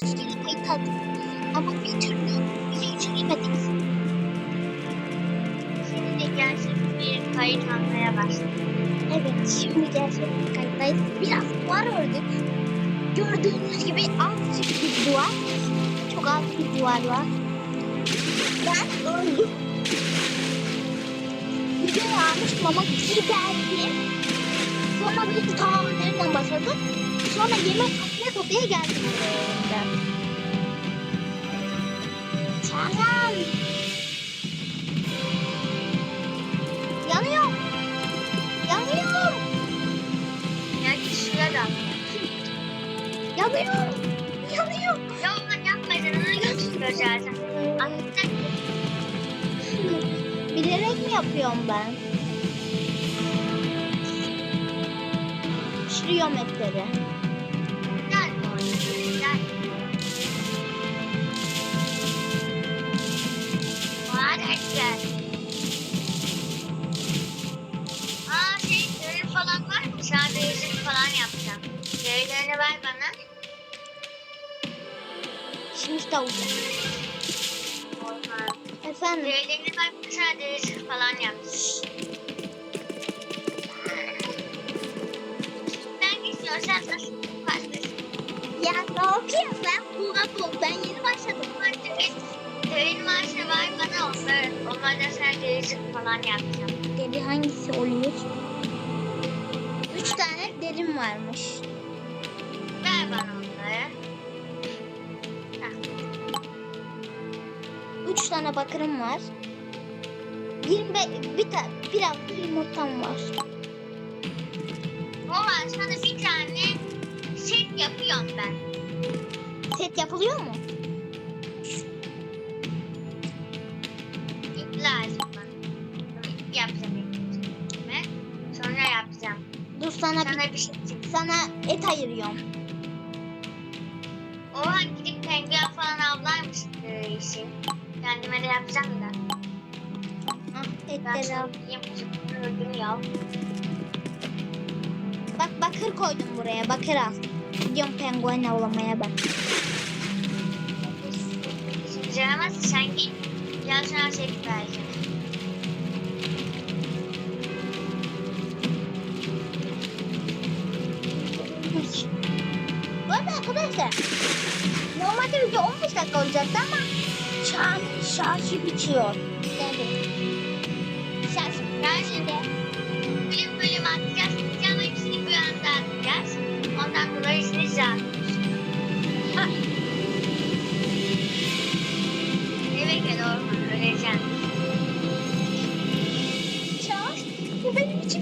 kaç kere kayıt aldık. Ama bir türlü videoyu çekemedik. Şimdi gerçek bir kayıt almaya başladık. Evet şimdi gerçek bir kayıttayız. Biraz duvar ördük. Gördüğünüz gibi azıcık bir duvar. Çok az bir duvar var. Ben öldüm. Videoyu almıştım ama giderdim. Sonra bir tamam nereden başladım. Sonra yemek kapıya kapıya geldim. Çağlan. Yanıyor. Yanıyor. Ya git şuraya da. Yanıyor. Yanıyor. Ya onu yapma canını götürüyor zaten. Anlatacak Bilerek mi yapıyorum ben? Pişiriyorum Şeylerini ver bana. Şimdi tavuk. Efendim. Şeylerini ver sadece ürün falan yapacağım. Ben istiyorsan nasıl? Ya ne yapayım ben? Bu bu. Ben yeni başladım. Köyün maaşı var bana onları. Onlardan sadece ürün falan yapacağım. Deri hangisi oluyor? Üç tane derim varmış. Ver bana onları. Üç tane bakırım var. Bir, be, bir tane biraz da yumurtam var. O var sana bir yapıyorum ben. Set yapılıyor mu? Lazım bana. Yapacağım. Sonra yapacağım. Dur sana bir, Sana bir şey çık. sana et ayırıyorum. Oha gidip penguen falan avlarmış e, işi. Kendime de yapacağım da. Ben etleri al. yapacağım. Öldüm ya. Bak bakır koydum buraya. Bakır al. Gidiyorum penguen avlamaya bak. Yaramazsa sen git. Gel sana set vereceğim. Bu arada arkadaşlar normalde video 15 dakika olacaktı ama an şarjı bitiyor.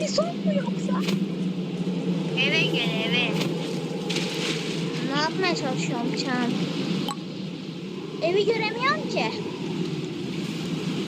Bir son mu yoksa? Eve gel eve. Ne yapmaya çalışıyorum Çağan? Evi göremiyorum ki.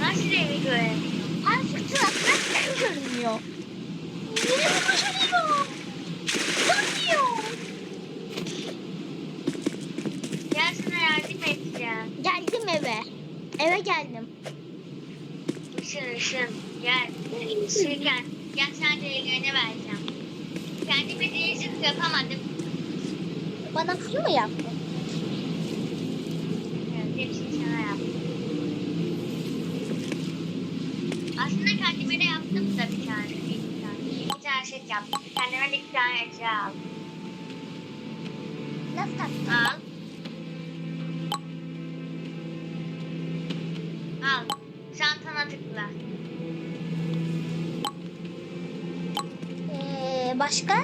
Nasıl evi göremiyorum? Artık trafikten görünmüyor. Niye başarıyor? Görmüyor. Gel sana yardım edeceğim. Geldim eve. Eve geldim. Işın ışın gel. Işırken gel sana ellerini vereceğim. Kendime değişik yapamadım. Flu mu yaptın? Evet, hepsini sana yaptım. Aslında kendime de yaptım da bir tane. Bir tane. İki tane set yaptım. Kendime de iki tane eşya aldım. Nasıl taktın? Al. Al. Çantana tıkla. Ee, başka?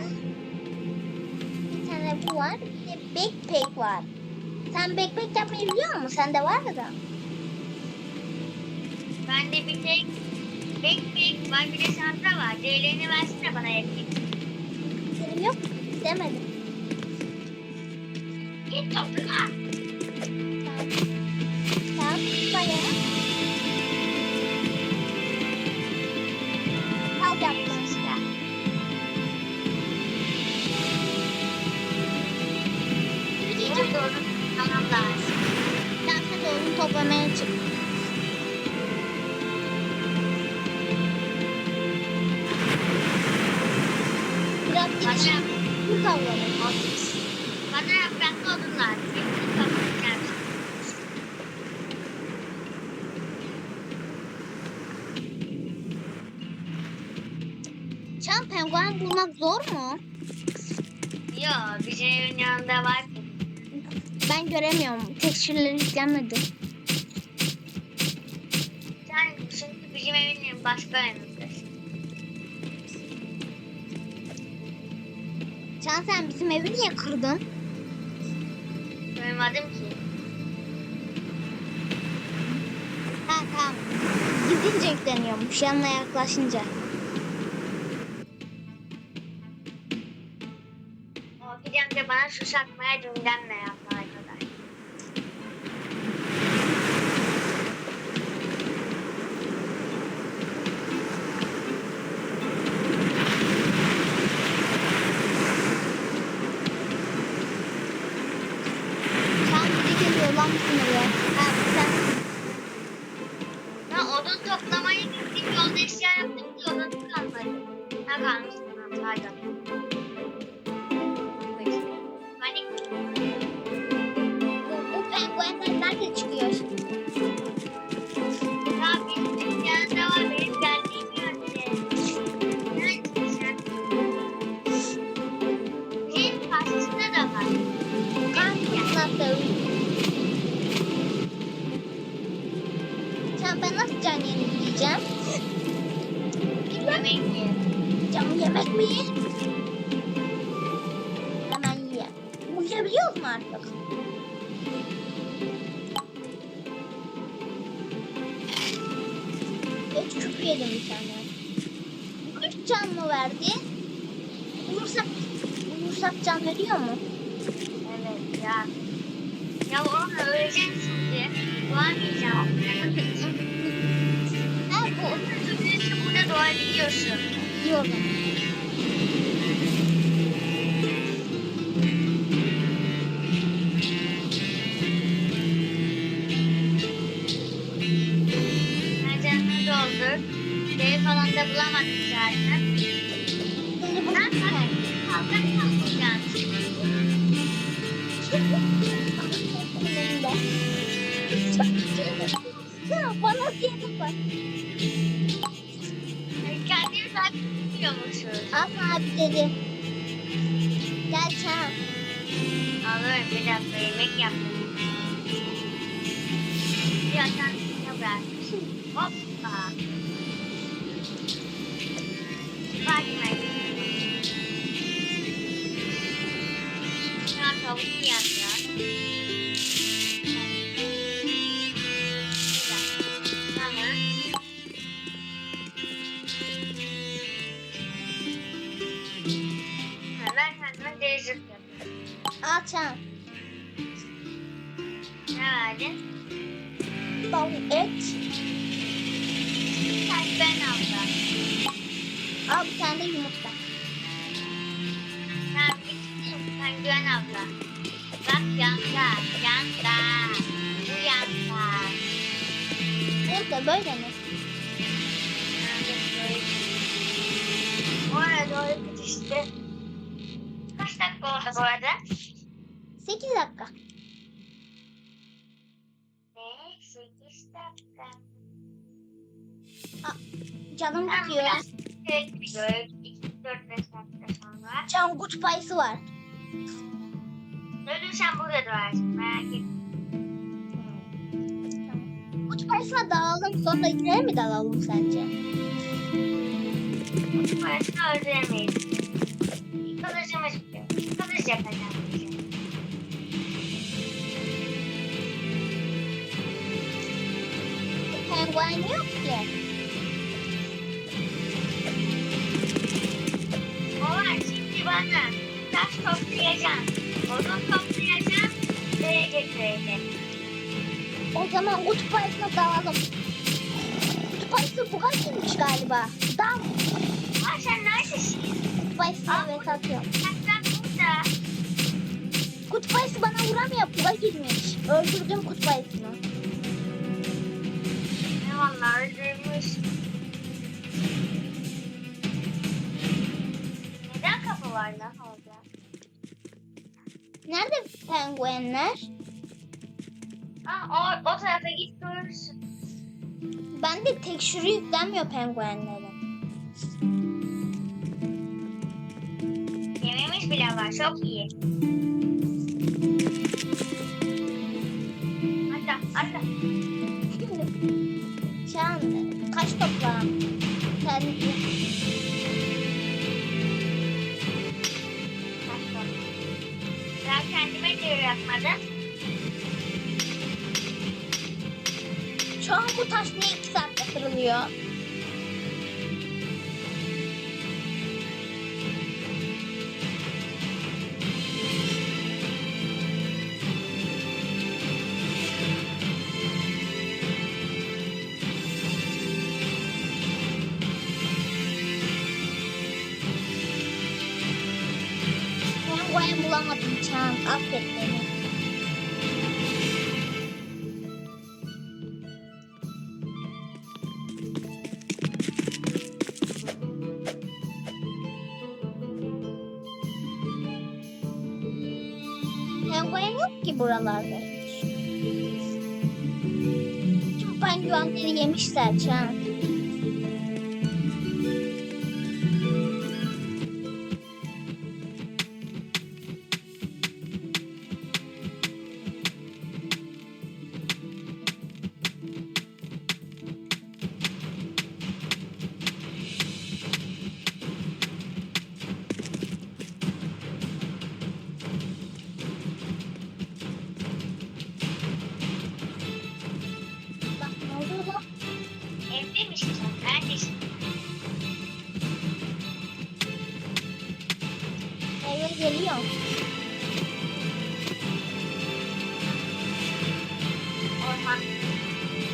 Bir tane bu var. Backpack var. Sen backpack yapmayı biliyor musun? Sende var mı da? Bende bir tek backpack var bir de çanta var. Değerlerini versene bana yapayım. Benim yok. Demedim. Git topla. Bana bu kavramı olmuş. Bana yapraklı odunlar. Renkli kavramı gelmiş. Can penguen bulmak zor mu? Yok. Bir şeyin yanında var. Ben göremiyorum. Tekstürleri yüklenmedi. Yani şimdi bizim evin başka yanındasın. Can sen bizim evi niye kırdın? Duymadım ki. Ha tamam. Gidince yükleniyormuş yanına yaklaşınca. O gidem de bana su satmaya dünden ne yapma kadar. Can biri geliyor lan bizim eve. Ha sen. Ben odun toplamaya gittim yolda eşya yaptım ki odun kalmadı. Ha kalmış tamam pardon. Panik. Bu, penguenler nerede çıkıyor? Ya benim dükkanımda var benim geldiğim yerde. Neredesin sen? Senin karşısında da var. Nasıl? Yedim bir tane. Kaç can mı verdi? Bulursak, bulursak can veriyor mu? Evet ya. Ya onu öğreneceğim şimdi. Doğamayacağım. Ha bu. Sürüsü burada doğabiliyorsun. Diyorum. Bana diyelim bak. Kendimi takip ediyormuşuz. Aslan abi dedi. Gel çağır. Alırım bir dakika yemek yapayım. Ya sen ne bırak? Hoppa. Çağır. Ne verdin? Tavuk et. Sen ben aldım. Al bir tane de yumurta. Sen gittin. Sen güven abla. Bak yanda. Yanda. Bu yanda. Nerede böyle mi? Oraya doğru git işte. Kaç dakika oldu bu arada? 8 dakika. Ne? 8 dakika. Canım Ben tutuyor. biraz şey gidiyor. 2, 4, 5 dakika sonra. Can kutu payısı var. Ölürsen burada durarsın. Merak etme. Kutu payısına dalalım sonra yine mi dalalım sence? Bu parasını öldüremeyiz. Kılıcımız bitiyor. Kılıç yapacağım. bize. Penguen yok ki. Bana taş toplayacağım. Odun toplayacağım. Nereye getireceğim? O zaman kutu payısına dalalım. Kutu payısı bu kaçmış galiba. Dal. Aa sen neredesin? Kutu payısını evet atıyorum. Sen burada. Kutu payısı bana vuramıyor. Buga girmiş. Öldürdüm kutu payısını. penguenler. Aa, o, o tarafa git görürsün. Ben de tek tekstürü yüklenmiyor penguenlerin. Yememiş bile var çok iyi. De yapmadım. şu bu taş niye iki saatte kırılıyor? Ben boya bulamadım Çağan. Affet beni. Penguen yok ki buralarda. Tüm penguenleri yemişler Çağan.